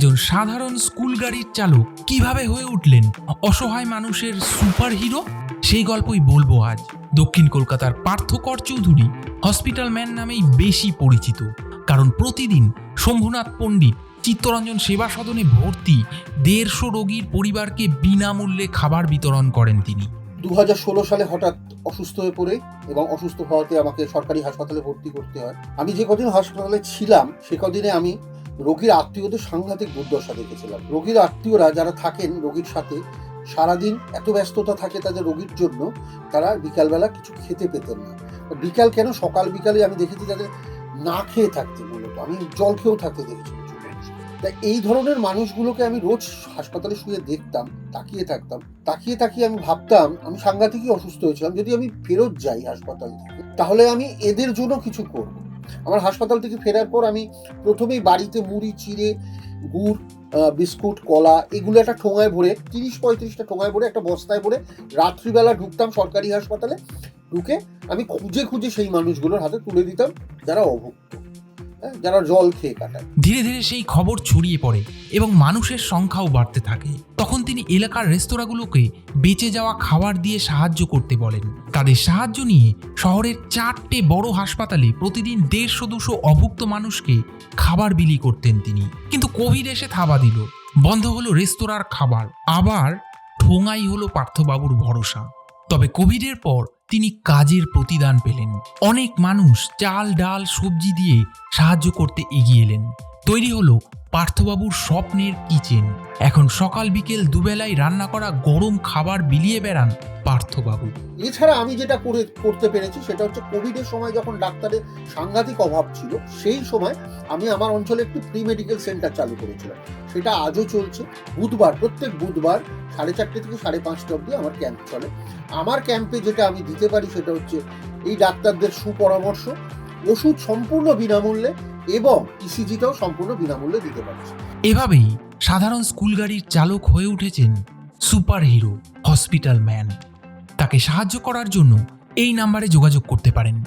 একজন সাধারণ স্কুল গাড়ির চালক কীভাবে হয়ে উঠলেন অসহায় মানুষের সুপার হিরো সেই গল্পই বলব আজ। দক্ষিণ কলকাতার পার্থকর চৌধুরী হসপিটাল ম্যান নামেই বেশি পরিচিত। কারণ প্রতিদিন শম্ভুনাথ পণ্ডিত চিত্তরঞ্জন সেবা সদনে ভর্তি দেড়শো রোগীর পরিবারকে বিনামূল্যে খাবার বিতরণ করেন তিনি। দু হাজার ষোলো সালে হঠাৎ অসুস্থ হয়ে পড়ে এবং অসুস্থ হওয়াতে আমাকে সরকারি হাসপাতালে ভর্তি করতে হয়। আমি যে কদিন হাসপাতালে ছিলাম, সে কদিনে আমি রোগীর আত্মীয়দের সাংঘাতিক দুর্দশা দেখেছিলাম। রোগীর আত্মীয়রা যারা থাকেন রোগীর সাথে, সারাদিন এত ব্যস্ততা থাকে তাদের রোগীর জন্য, তারা বিকালবেলা কিছু খেতে পেতেন না। বিকাল কেন? সকাল বিকালে আমি দেখেছি তাদের না খেয়ে থাকতে মূলত। আমি জল খেয়েও থাকতে দেখেছি তা এই ধরনের মানুষগুলোকে আমি রোজ হাসপাতালে শুয়ে দেখতাম, তাকিয়ে থাকতাম। তাকিয়ে তাকিয়ে আমি ভাবতাম, আমি সাংঘাতিকই অসুস্থ হয়েছিলাম। যদি আমি ফেরত যাই হাসপাতাল থেকে, তাহলে আমি এদের জন্য কিছু করব। আমার হাসপাতাল থেকে ফেরার পর আমি প্রথমেই বাড়িতে মুড়ি, চিড়ে, গুড় বিস্কুট, কলা, এগুলো একটা ঠোঙায় ভরে, তিরিশ পঁয়ত্রিশটা ঠোঙায় ভরে একটা বস্তায় ভরে রাত্রিবেলা ঢুকতাম সরকারি হাসপাতালে। ঢুকে আমি খুঁজে খুঁজে সেই মানুষগুলোর হাতে তুলে দিতাম, যারা অভুক্ত। যারা জল খেয়ে কাটায়। ধীরে ধীরে সেই খবর ছড়িয়ে পড়ে এবং মানুষের সংখ্যাও বাড়তে থাকে। তখন তিনি এলাকার রেস্তোরাঁগুলোকে বেঁচে যাওয়া খাবার দিয়ে সাহায্য করতে বলেন। তাদের সাহায্য নিয়ে শহরের চারটে বড় হাসপাতালে প্রতিদিন দেড়শো দুশো অভুক্ত মানুষকে খাবার বিলি করতেন তিনি। কিন্তু কোভিড এসে থাবা দিল। বন্ধ হলো রেস্তোরাঁর খাবার। আবার ঠোঙাই হলো পার্থবাবুর ভরসা। তবে কোভিডের পর তিনি কাজের প্রতিদান পেলেন। অনেক মানুষ চাল, ডাল, সবজি দিয়ে সাহায্য করতে এগিয়ে এলেন। তৈরি হলো পার্থবাবুর স্বপ্নের কিচেন। এখন সকাল বিকেল দুবেলায় রান্না করা গরম খাবার বিলিয়ে বেড়ান পার্থবাবু। এছাড়া আমি যেটা করে করতে পেরেছি সেটা হচ্ছে কোভিডের সময় যখন ডাক্তারের সাংঘাতিক অভাব ছিল, সেই সময় আমি আমার অঞ্চলে একটি প্রি মেডিকেল সেন্টার চালু করেছিলাম। সেটা আজও চলছে। বুধবার, প্রত্যেক বুধবার সাড়ে চারটে থেকে সাড়ে পাঁচটা অবধি আমার ক্যাম্প চলে। আমার ক্যাম্পে যেটা আমি দিতে পারি সেটা হচ্ছে এই ডাক্তারদের সুপরামর্শ ওষুধ সম্পূর্ণ বিনামূল্যে এবং ইসিজিটাও সম্পূর্ণ বিনামূল্যে দিতে পারছে। এভাবেই সাধারণ স্কুল গাড়ির চালক হয়ে উঠেছেন সুপার হিরো হসপিটাল ম্যান। তাকে সাহায্য করার জন্য এই নাম্বারে যোগাযোগ করতে পারেন।